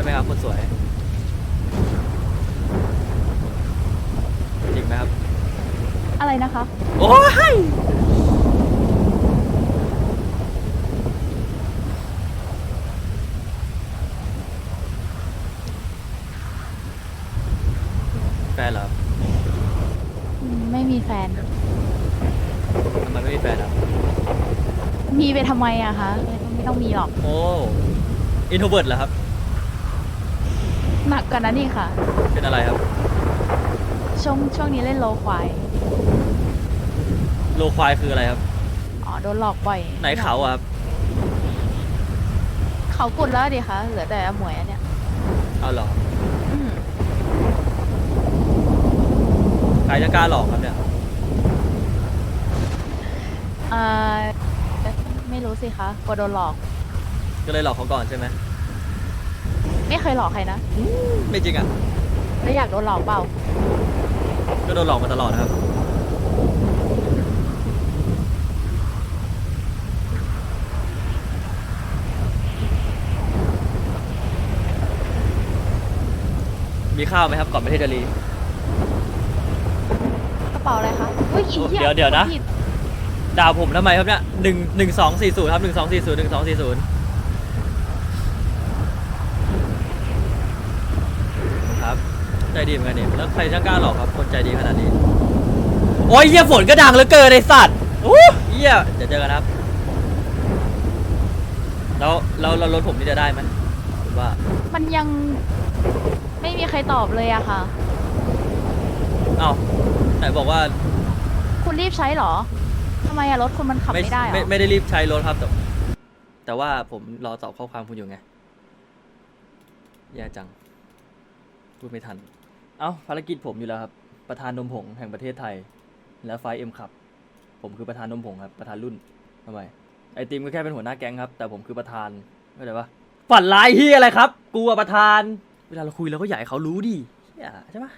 ช่ไหมครับคนสวย จริงไหมครับ อะไรนะคะ โอ้ยแฟนเหรอครับอืมไม่มีแฟน ทำไมไม่มีแฟนครับมีไปทำไมอะคะ ไม่ต้องมีหรอก โอ้ อินโทรเวิร์ดเหรอครับ หนักกว่านั้นอีกค่ะ เป็นอะไรครับ ช่วงช่วงนี้เล่นโลควายโลควายคืออะไรครับ อ๋อโดนหลอกบ่อยไหนเขาอะครับเขากุดแล้วดิคะเหลือแต่หมวยอันเนี้ยเอาเหรออืมใครจะกล้าหลอกครับเนี่ยเอ่อไม่รู้สิคะกลัวโดนหลอก ก็เลยหลอกเขาก่อนใช่ไหม ไม่เคยหลอกใครนะไม่จริงอะ แล้วอยากโดนหลอกเปล่า ก็โดนหลอกมาตลอดนะครับ มีข้าวไหมครับก่อนไปเทศเดลีกระเป๋าอะไรคะเฮ้ยอีหี้เดี๋ยวเดี๋ยวนะ ผิดด่าผมทำไมครับเนี่ยหนึ่งหนึ่งสองสี่ศูนย์ครับหนึ่งสองสี่ศูนย์หนึ่งสองสี่ศูนย์ครับ ใจดีเหมือนกันนี่แล้วใครจะกล้าหลอกครับ คนใจดีขนาดนี้ โอ้ยเหี้ยฝนก็ดังเหลือเกินไอสัตว์โอ้เหี้ยเดี๋ยวเจอกันครับ แล้วแล้วแล้วรถผมนี่จะได้ไหมผมว่ามันยังไม่มีใครตอบเลยอะค่ะ เอ้าไหนบอกว่าคุณรีบใช้เหรอทำไมอะรถคุณมันขับไม่ได้เหรไม่อไม่ได้รีบใช้รถครับแต่แต่ว่าผมรอตอบข้อความคุณอยู่ไงแย่จัง พูดไม่ทัน เอ้าภารกิจผมอยู่แล้วครับ ประธานนมผงแห่งประเทศไทย และไฟเอ็มขับ ผมคือประธานนมผงครับ ประธานรุ่นทำไม ไอติมก็แค่เป็นหัวหน้าแก๊งครับ แต่ผมคือประธานเข้าใจปะฝันร้ายเฮียอะไรครับ กูอะประธาน เวลาเราคุยเราก็อยากให้เขารู้ดิใช่ปะ